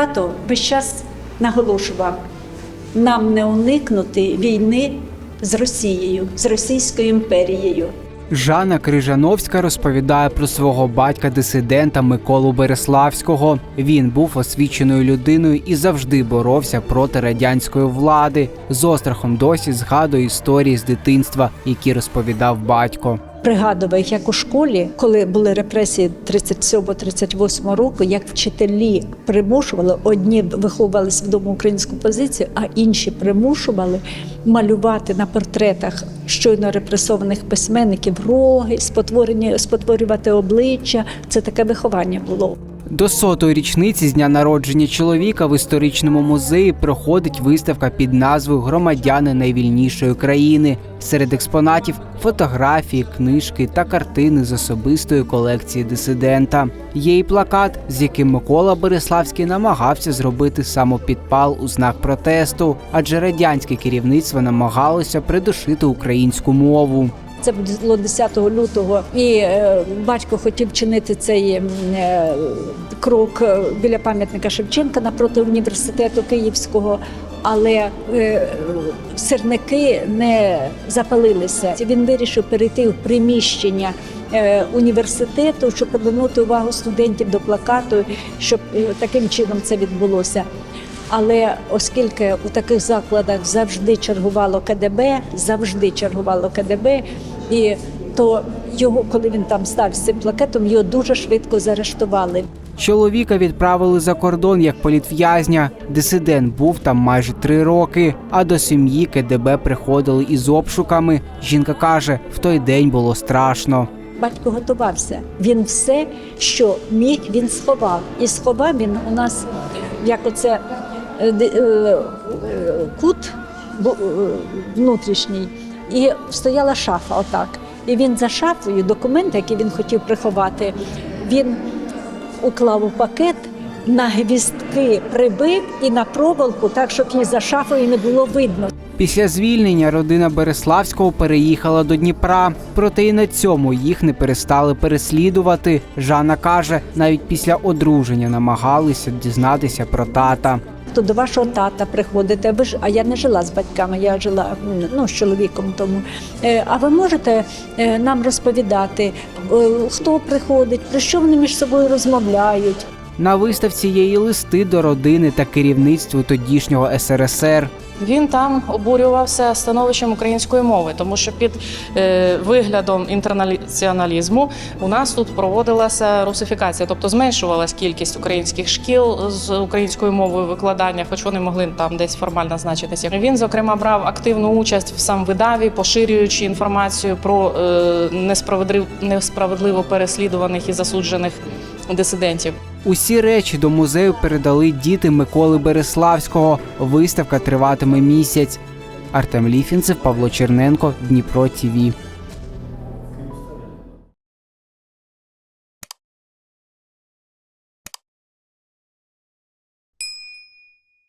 Тато весь час наголошував, нам не уникнути війни з Росією, з Російською імперією. Жанна Крижановська розповідає про свого батька-дисидента Миколу Береславського. Він був освіченою людиною і завжди боровся проти радянської влади. З острахом досі згадує історії з дитинства, які розповідав батько. Пригадував, як у школі, коли були репресії 37-38 року, як вчителі примушували, одні виховувалися вдома українську позицію, а інші примушували малювати на портретах щойно репресованих письменників роги, спотворювати обличчя. Це таке виховання було. До сотої річниці з дня народження чоловіка в історичному музеї проходить виставка під назвою Громадяни найвільнішої країни. Серед експонатів фотографії, книжки та картини з особистої колекції дисидента. Є і плакат, з яким Микола Береславський намагався зробити самопідпал у знак протесту, адже радянське керівництво намагалося придушити українську мову. Це було 10 лютого, і е, батько хотів чинити цей е, крок е, біля пам'ятника Шевченка напроти університету Київського. Але е, сирники не запалилися. Він вирішив перейти в приміщення е, університету, щоб привернути увагу студентів до плакату, щоб е, таким чином це відбулося. Але оскільки у таких закладах завжди чергувало КДБ, завжди чергувало КДБ, і то його, коли він там став з цим плакетом, його дуже швидко заарештували. Чоловіка відправили за кордон як політв'язня. Дисидент був там майже три роки. А до сім'ї КДБ приходили із обшуками. Жінка каже, в той день було страшно. Батько готувався. Він все, що міг, він сховав. І сховав він у нас як оце кут е, внутрішній, і стояла шафа отак. І він за шафою документи, які він хотів приховати, він уклав у пакет. На гвіздки прибив і на проволоку, так щоб її за шафою не було видно. Після звільнення родина Береславського переїхала до Дніпра. Проте і на цьому їх не перестали переслідувати. Жанна каже, навіть після одруження намагалися дізнатися про тата. То до вашого тата приходите. Ви ж, а я не жила з батьками, я жила ну, з чоловіком тому. Е, А ви можете е, нам розповідати, е, хто приходить, про що вони між собою розмовляють? На виставці є і листи до родини та керівництву тодішнього СРСР. Він там обурювався становищем української мови, тому що під е, виглядом інтернаціоналізму у нас тут проводилася русифікація, тобто зменшувалась кількість українських шкіл з українською мовою викладання, хоч вони могли там десь формально значитися. Він, зокрема, брав активну участь в самвидаві, поширюючи інформацію про е, несправедлив- несправедливо переслідуваних і засуджених дисидентів. Усі речі до музею передали діти Миколи Береславського. Виставка триватиме місяць. Артем Ліфінцев, Павло Черненко, Дніпро ТІВІ.